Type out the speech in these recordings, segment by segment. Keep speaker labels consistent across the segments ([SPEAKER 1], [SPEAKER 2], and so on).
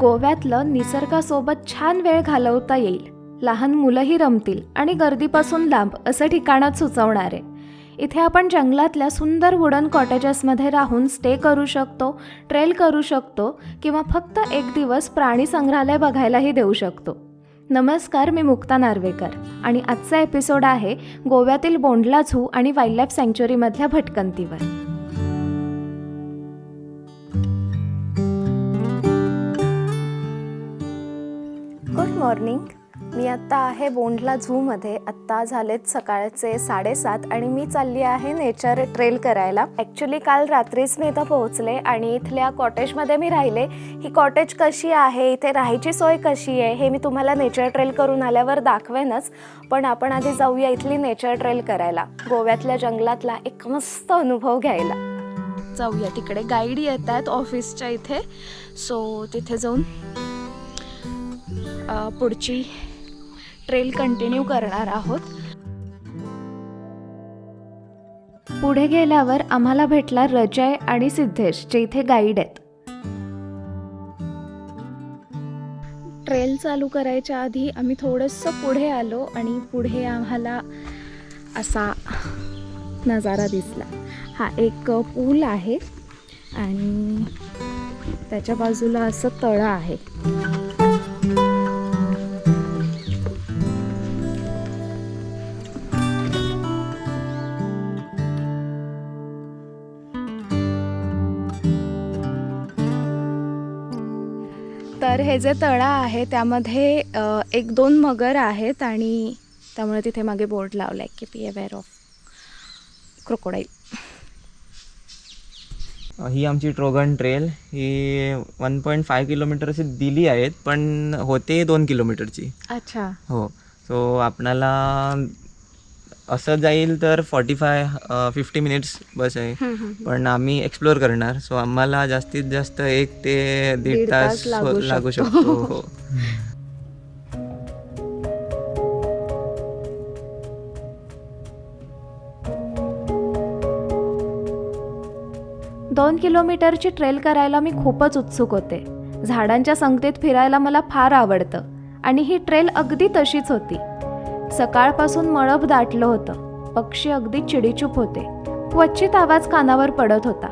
[SPEAKER 1] गोव्यातलं निसर्गासोबत छान वेळ घालवता येईल. लहान मुलंही रमतील आणि गर्दीपासून लांब असं ठिकाणात सुचवणार. आहे इथे आपण जंगलातल्या सुंदर वुडन कॉटेजेसमध्ये राहून स्टे करू शकतो ट्रेल करू शकतो किंवा फक्त एक दिवस प्राणी संग्रहालय बघायलाही देऊ शकतो. नमस्कार मी मुक्ता नार्वेकर आणि आजचा एपिसोड आहे गोव्यातील Bondla zoo and wild life सँच्युरीमधल्या भटकंतीवर. मॉर्निंग. मी आत्ता आहे बोंडला झूमध्ये. आत्ता झालेत सकाळचे साडेसात आणि मी चालली आहे नेचर ट्रेल करायला. ॲक्च्युली काल रात्रीच मी इथं पोहोचले आणि इथल्या कॉटेजमध्ये मी राहिले. ही कॉटेज कशी आहे? इथे राहायची सोय कशी आहे? हे मी तुम्हाला नेचर ट्रेल करून आल्यावर दाखवेनच. पण आपण आधी जाऊया इथली नेचर ट्रेल करायला. गोव्यातल्या जंगलातला एक मस्त अनुभव घ्यायला. जाऊया. तिकडे गाईड येत आहेत ऑफिसच्या इथे. सो तिथे जाऊन पुढची ट्रेल कंटिन्यू करणार आहोत. पुढे गेल्यावर आम्हाला भेटला रजय आणि सिद्धेश जे इथे गाईड आहेत. ट्रेल चालू करायच्या आधी आम्ही थोडंसं पुढे आलो आणि पुढे आम्हाला असा नजारा दिसला. हा एक पूल आहे आणि त्याच्या बाजूला असं तळं आहे. हे जे तळं आहे त्यामध्ये एक दोन मगर आहेत आणि त्यामुळे तिथे मागे बोर्ड लावला आहे की पी अवेअर ऑफ क्रोकोडाईल
[SPEAKER 2] ही आमची ट्रोगन ट्रेल ही वन पॉईंट फाय किलोमीटर अशी दिली आहेत पण होते दोन किलोमीटरची
[SPEAKER 1] अच्छा.
[SPEAKER 2] हो. सो आपणाला असं जाईल तर forty five fifty minutes bus आहे. पण आम्ही एक्सप्लोअर करणार. सो आम्हाला जास्तीत जास्त एक ते
[SPEAKER 1] दीड तास लागू. शकतो.
[SPEAKER 2] हो.
[SPEAKER 1] दोन किलोमीटरची ट्रेल करायला मी खूपच उत्सुक होते. झाडांच्या संगतीत फिरायला मला फार आवडतं. आणि ही ट्रेल अगदी तशीच होती. सकाळपासून मळब दाटलं होतं. पक्षी अगदी चिडीचूप होते. क्वचित आवाज कानावर पडत होता.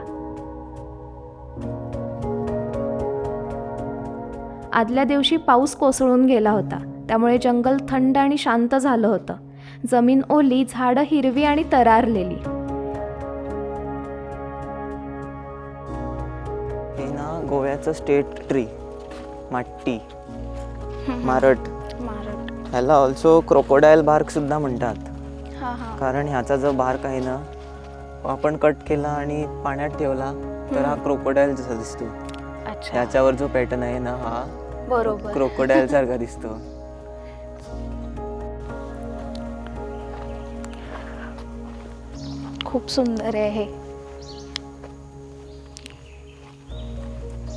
[SPEAKER 1] आदल्या दिवशी पाऊस कोसळून गेला होता. त्यामुळे जंगल थंड आणि शांत झालं होतं. जमीन ओली झाडं हिरवी आणि तरारलेली.
[SPEAKER 2] हे ना गोव्याचं स्टेट ट्री माट्टी मारट. ह्याला ऑल्सो क्रोकोडाईल बार्क सुद्धा म्हणतात.
[SPEAKER 1] हा हा.
[SPEAKER 2] कारण ह्याचा जो बार्क आहे ना आपण कट केला आणि पाण्यात ठेवला तर हा क्रोकोडाईल जसा दिसतो.
[SPEAKER 1] अच्छा.
[SPEAKER 2] ह्याच्यावर जो पॅटर्न आहे ना हा
[SPEAKER 1] बरोबर.
[SPEAKER 2] क्रोकोडाईल सारखा दिसतो.
[SPEAKER 1] खूप सुंदर आहे हे.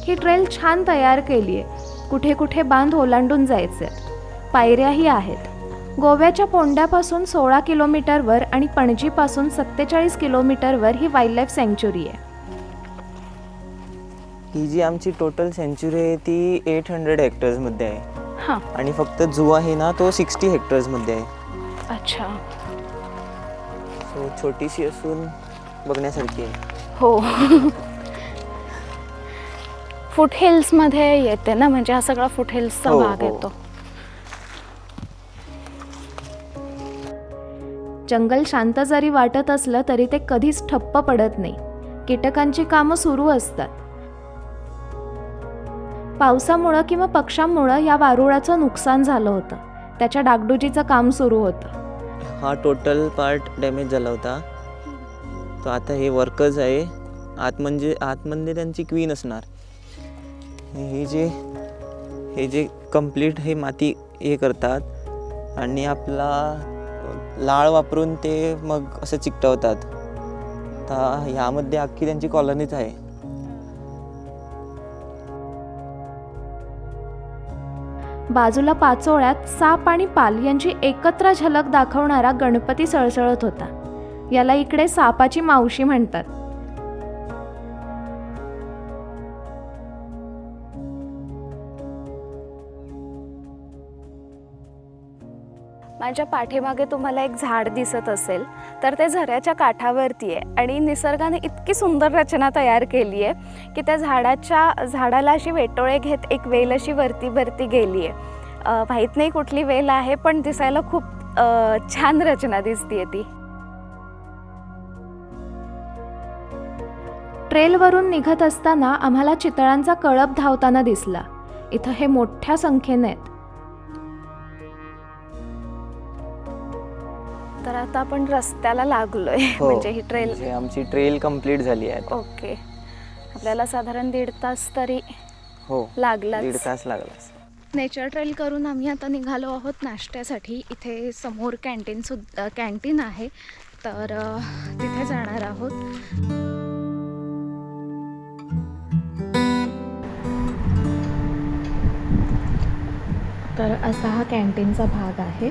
[SPEAKER 1] ही ट्रेल छान तयार केली आहे कुठे कुठे बांध ओलांडून जायचे पायऱ्याही आहेत. गोव्याच्या पोंड्यापासून सोळा किलोमीटरवर आणि पणजीपासून सत्तेचाळीस किलोमीटरवर ही वाईल्ड लाईफ सँच्युरी आहे.
[SPEAKER 2] ही जी आमची टोटल सेंचुरी आहे ती एट हंड्रेड हेक्टर्समध्ये आहे.
[SPEAKER 1] हां.
[SPEAKER 2] आणि फक्त जू आहे ना तो सिक्स्टी हेक्टर्समध्ये आहे.
[SPEAKER 1] अच्छा.
[SPEAKER 2] सो छोटीशी असून बघण्यासारखी आहे.
[SPEAKER 1] हो. फुट हिल्समध्ये येते ना म्हणजे हा सगळा फुट हिल्सचा
[SPEAKER 2] हो,
[SPEAKER 1] भाग
[SPEAKER 2] हो.
[SPEAKER 1] येतो. जंगल शांत जरी वाटत असलं तरी ते कधीच ठप्प पडत नाही. कीटकांची कामं सुरू असतात. पावसामुळं किंवा पक्ष्यांमुळं या वारुळाचं नुकसान झालं होतं. त्याच्या डागडुजीचं काम सुरू होतं.
[SPEAKER 2] हा टोटल पार्ट डॅमेज झाला होता. तो आता हे वर्कर्स आहे. आत म्हणजे आतमध्ये म्हणजे त्यांची क्वीन असणार. हे जे हे जे कंप्लीट हे माती हे करतात. आणि आपला लाळ वापरून ते मग असं चिकटवतात. तर ह्यामध्ये अख्खी त्यांची कॉलनीच आहे.
[SPEAKER 1] बाजूला पाचोळ्यात साप आणि पाल यांची एकत्र झलक दाखवणारा गणपती सळसळत होता. याला इकडे सापाची मावशी म्हणतात. माझ्या पाठीमागे तुम्हाला एक झाड दिसत असेल तर ते झऱ्याच्या काठावरती आहे आणि निसर्गाने इतकी सुंदर रचना तयार केली आहे की त्या झाडाच्या झाडाला अशी वेटोळे घेत एक वेल अशी वरती वरती गेली आहे. माहीत नाही कुठली वेल आहे पण दिसायला खूप छान रचना दिसतीये ती. ट्रेलवरून निघत असताना आम्हाला चितळांचा कळप धावताना दिसला. इथं हे मोठ्या संख्येने आहेत. तर आता आपण रस्त्याला लागलोय.
[SPEAKER 2] हो
[SPEAKER 1] म्हणजे ही ट्रेल
[SPEAKER 2] म्हणजे आमची ट्रेल कंप्लीट झाली आहे
[SPEAKER 1] ओके. आपल्याला साधारण दीड तास तरी
[SPEAKER 2] हो
[SPEAKER 1] लागलाच.
[SPEAKER 2] दीड तास लागला
[SPEAKER 1] नेचर ट्रेल करून आम्ही आता निघालो आहोत नाश्त्यासाठी. इथे समोर कॅन्टीन सुद्धा कॅन्टीन आहे. तर अ, तिथे जाणार आहोत. तर असा हा कॅन्टीनचा भाग आहे.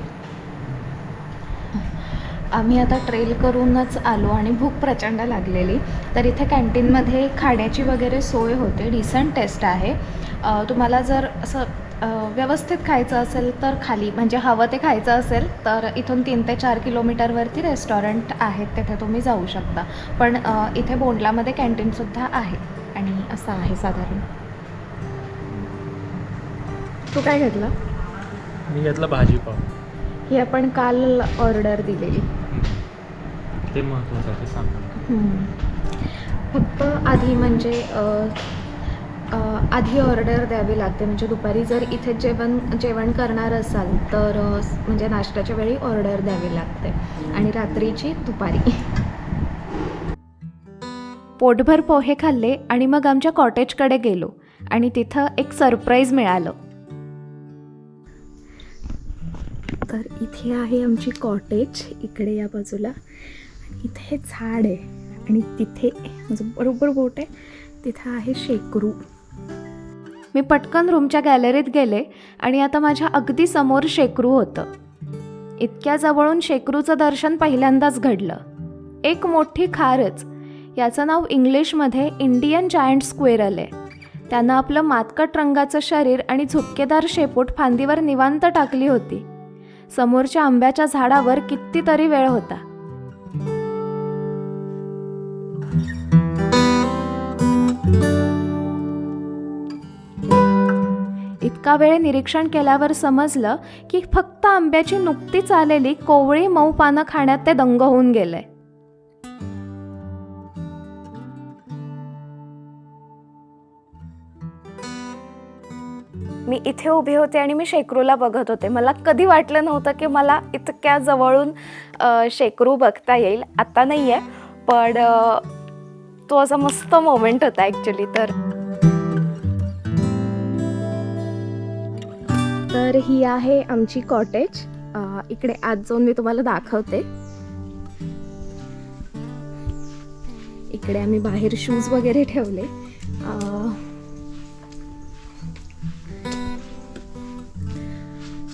[SPEAKER 1] आम्ही आता ट्रेल करूनच आलो आणि भूक प्रचंड लागलेली. तर इथे कॅन्टीनमध्ये खाण्याची वगैरे सोय होते. डिसंट टेस्ट आहे. तुम्हाला जर असं व्यवस्थित खायचं असेल तर खाली म्हणजे हवं ते खायचं असेल तर इथून तीन ते चार किलोमीटरवरती रेस्टॉरंट आहेत तिथे तुम्ही जाऊ शकता. पण इथे बोंडलामध्ये कॅन्टीनसुद्धा आहे. आणि असं आहे साधारण. तू काय घेतलं?
[SPEAKER 3] मी घेतला भाजीपाव.
[SPEAKER 1] ही आपण काल ऑर्डर दिलेली.
[SPEAKER 3] ते महत्त्वाचं आहे ते.
[SPEAKER 1] फक्त आधी म्हणजे आधी ऑर्डर द्यावी लागते. म्हणजे दुपारी जर इथे जेवण जेवण करणार असाल तर म्हणजे नाश्त्याच्या वेळी ऑर्डर द्यावी लागते. आणि रात्रीची दुपारी. पोटभर पोहे खाल्ले आणि मग आमच्या कॉटेजकडे गेलो. आणि तिथं एक सरप्राईज मिळालं. तर इथे आहे आमची कॉटेज इकडे या बाजूला. इथे हे झाड आहे आणि तिथे माझं बरोबर बोट आहे तिथं आहे शेकरू. मी पटकन रूमच्या गॅलरीत गेले आणि आता माझ्या अगदी समोर शेकरू होतं. इतक्या जवळून शेकरूचं दर्शन पहिल्यांदाच घडलं. एक मोठी खारच याचं नाव इंग्लिशमध्ये इंडियन जायंट स्क्वेरल आहे. त्यानं आपलं मातकट रंगाचं शरीर आणि झुपकेदार शेपूट फांदीवर निवांत टाकली होती. समोरच्या आंब्याच्या झाडावर कितीतरी वेळ होता. इतका वेळ निरीक्षण केल्यावर समजलं की फक्त आंब्याची नुकतीच आलेली कोवळी मऊ पानं खाण्यात ते दंग होऊन गेले. मी इथे उभे होते आणि मी शेकरूला बघत होते. मला कधी वाटलं नव्हतं की मला इतक्या जवळून शेकरू बघता येईल. आता नाही आहे पण तो असा मस्त मोमेंट होता ॲक्च्युली तर. तर ही आहे आमची कॉटेज इकडे आज जाऊन मी तुम्हाला दाखवते. इकडे आम्ही बाहेर शूज वगैरे ठेवले.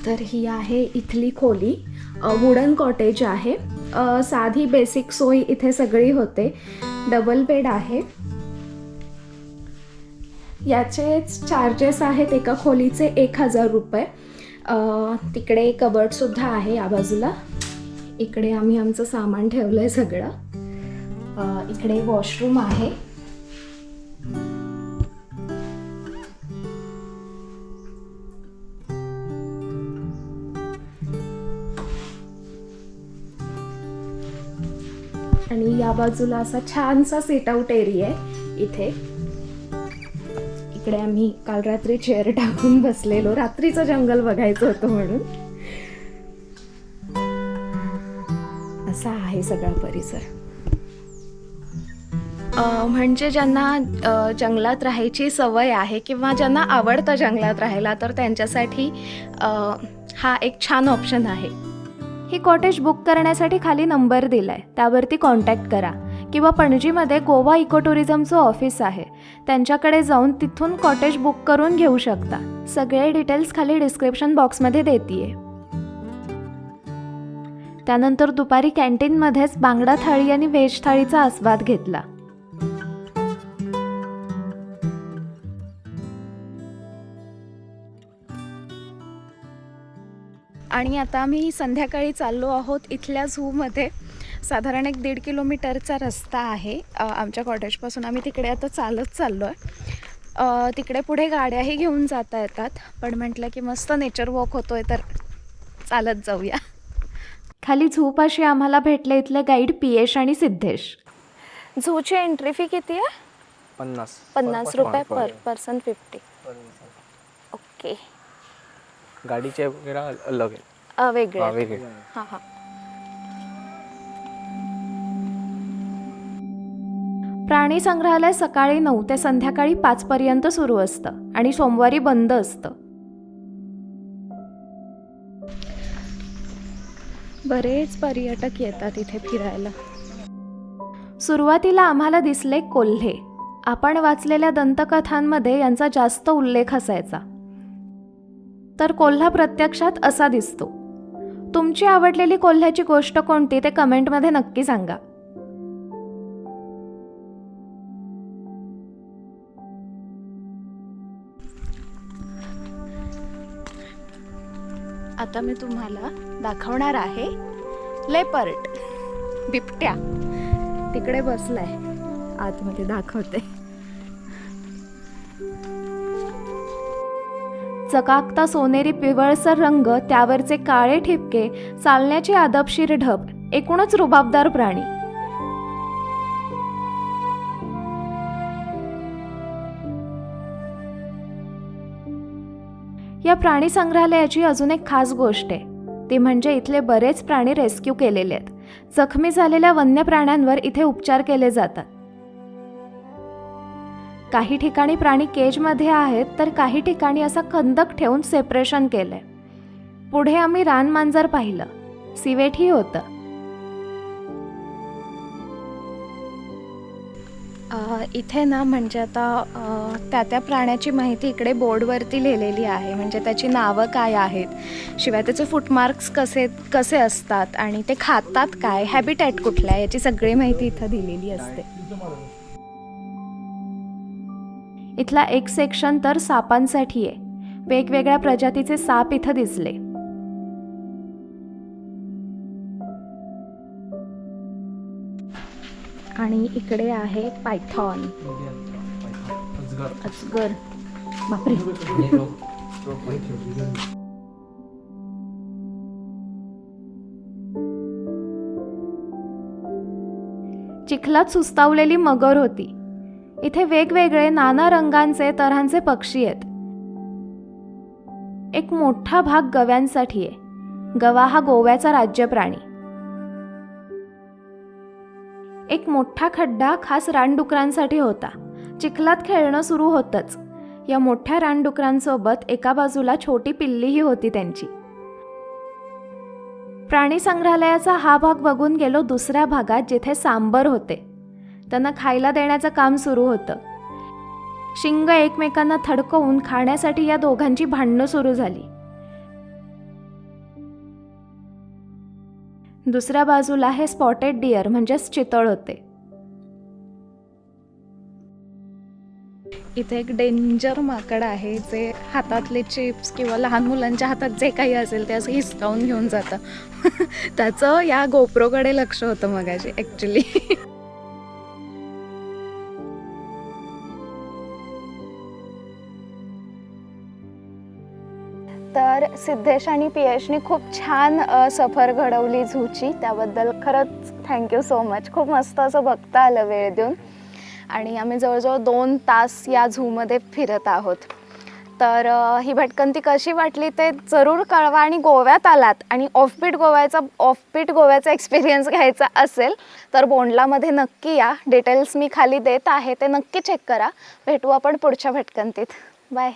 [SPEAKER 1] तर ही आहे इथली खोली. वुडन कॉटेज आहे. साधी बेसिक सोय इथे सगळी होते. डबल बेड आहे. याचेच चार्जेस आहेत एका खोलीचे एक हजार रुपये. तिकडे कबर्डसुद्धा आहे या बाजूला. इकडे आम्ही आमचं सामान ठेवलं आहे सगळं इकडे वॉशरूम आहे. आणि या बाजूला असा छानसा सिट एरिया आहे. इथे. इकडे आम्ही काल रात्री चेअर टाकून बसलेलो. रात्रीचं जंगल बघायचं होतं म्हणून. असा आहे सगळा परिसर. म्हणजे ज्यांना जंगलात राहायची सवय आहे किंवा ज्यांना आवडतं जंगलात राहायला तर त्यांच्यासाठी हा एक छान ऑप्शन आहे. ही कॉटेज बुक करण्यासाठी खाली नंबर दिलाय. त्यावरती कॉन्टॅक्ट करा. किंवा पणजीमध्ये गोवा इको टुरिझमचं ऑफिस आहे. त्यांच्याकडे जाऊन तिथून कॉटेज बुक करून घेऊ शकता. सगळे डिटेल्स खाली डिस्क्रिप्शन बॉक्समध्ये देते त्यानंतर दुपारी कॅन्टीनमध्येच बांगडा थाळी आणि व्हेज थाळीचा आस्वाद घेतला. आणि आता आम्ही संध्याकाळी चाललो आहोत इथल्या झूमध्ये. साधारण एक दीड किलोमीटरचा रस्ता आहे आमच्या कॉटेजपासून. आम्ही तिकडे आता चालत चाललो आहे तिकडे पुढे गाड्याही घेऊन जाता येतात. पण म्हटलं की मस्त नेचर वॉक होतोय तर चालत जाऊया. खाली झूपाशी आम्हाला भेटले इथले गाईड पियेश आणि सिद्धेश. झूची एंट्री फी किती आहे?
[SPEAKER 4] पन्नास.
[SPEAKER 1] पन्नास रुपये पर पर्सन फिफ्टी ओके
[SPEAKER 4] गाडीचे वगैरे अल- अलग आहे
[SPEAKER 1] अ, वेगळे
[SPEAKER 4] हा,
[SPEAKER 1] आहेत.
[SPEAKER 4] वेगळे.
[SPEAKER 1] हां हां. प्राणी संग्रहालय सकाळी नऊ ते संध्याकाळी पाच पर्यंत सुरू असतं आणि सोमवारी बंद असतं. बरेच पर्यटक येतात इथे फिरायला. सुरुवातीला आम्हाला दिसले कोल्हे. आपण वाचलेल्या दंतकथांमध्ये यांचा जास्त उल्लेख असायचा. तर कोल्हा प्रत्यक्षात असा दिसतो. तुमची आवडलेली कोल्ह्याची गोष्ट कोणती ते कमेंटमध्ये नक्की सांगा. आता मी तुम्हाला दाखवणार आहे लेपर्ट बिबट्या. तिकडे बसलाय. आतमध्ये दाखवते. चकाकता सोनेरी पिवळसर रंग त्यावरचे काळे ठिपके चालण्याची आदबशीर ढब एकूणच रुबाबदार प्राणी. या प्राणी संग्रहालयाची अजून एक खास गोष्ट आहे. ती म्हणजे इथले बरेच प्राणी रेस्क्यू केलेले आहेत. जखमी झालेल्या वन्य प्राण्यांवर इथे उपचार केले जातात. काही ठिकाणी प्राणी केजमध्ये आहेत तर काही ठिकाणी असा खंदक ठेवून सेपरेशन केलंय. पुढे आम्ही रानमांजर पाहिलं. सिवेटही होतं. इथे ना म्हणजे आता त्या त्या प्राण्याची माहिती इकडे बोर्डवरती लिहिलेली आहे. म्हणजे त्याची नावं काय आहेत? शिवाय त्याचे फुटमार्क्स कसे कसे असतात? आणि ते खातात काय? हॅबिटॅट कुठला आहे याची सगळी माहिती इथं दिलेली असते. इथला एक सेक्शन तर सापांसाठी आहे. वेगवेगळ्या प्रजातीचे साप इथं दिसले. आणि इकडे आहे पायथॉन. अजगर. बापरे. चिखलात सुस्तावलेली मगर होती. इथे वेगवेगळे नाना रंगांचे तऱ्हांचे पक्षी आहेत. एक मोठा भाग गव्यांसाठी आहे. गवा हा गोव्याचा राज्य प्राणी एक मोठा खड्डा खास रानडुकरांसाठी होता. चिखलात खेळणं सुरू होतंच. या मोठ्या रानडुकरांसोबत एका बाजूला छोटी पिल्लीही होती त्यांची. प्राणी संग्रहालयाचा हा भाग बघून गेलो दुसऱ्या भागात जिथे सांबर होते. त्यांना खायला देण्याचं काम सुरू होतं. शिंग एकमेकांना थडकवून खाण्यासाठी या दोघांची भांडणं सुरू झाली. दुसऱ्या बाजूला हे स्पॉटेड डिअर म्हणजेच चितळ होते. इथे एक डेंजर माकड आहे जे हातातले चिप्स किंवा लहान मुलांच्या हातात जे काही असेल ते असं हिसकावून घेऊन जातं. त्याचं या गोप्रोकडे लक्ष होतं मगाशी ॲक्च्युली सिद्धेश आणि पियशने खूप छान सफर घडवली झूची. त्याबद्दल खरंच थँक्यू सो मच खूप मस्त असं बघता आलं वेळ देऊन. आणि आम्ही जवळजवळ दोन तास या झूमध्ये फिरत आहोत. तर ही भटकंती कशी वाटली ते जरूर कळवा आणि गोव्यात आलात. आणि ऑफबीट गोव्याचा ऑफबीट गोव्याचा एक्सपिरियन्स घ्यायचा असेल तर बोंडलामध्ये नक्की या. डिटेल्स मी खाली देत आहे ते नक्की चेक करा. भेटू आपण पुढच्या भटकंतीत. बाय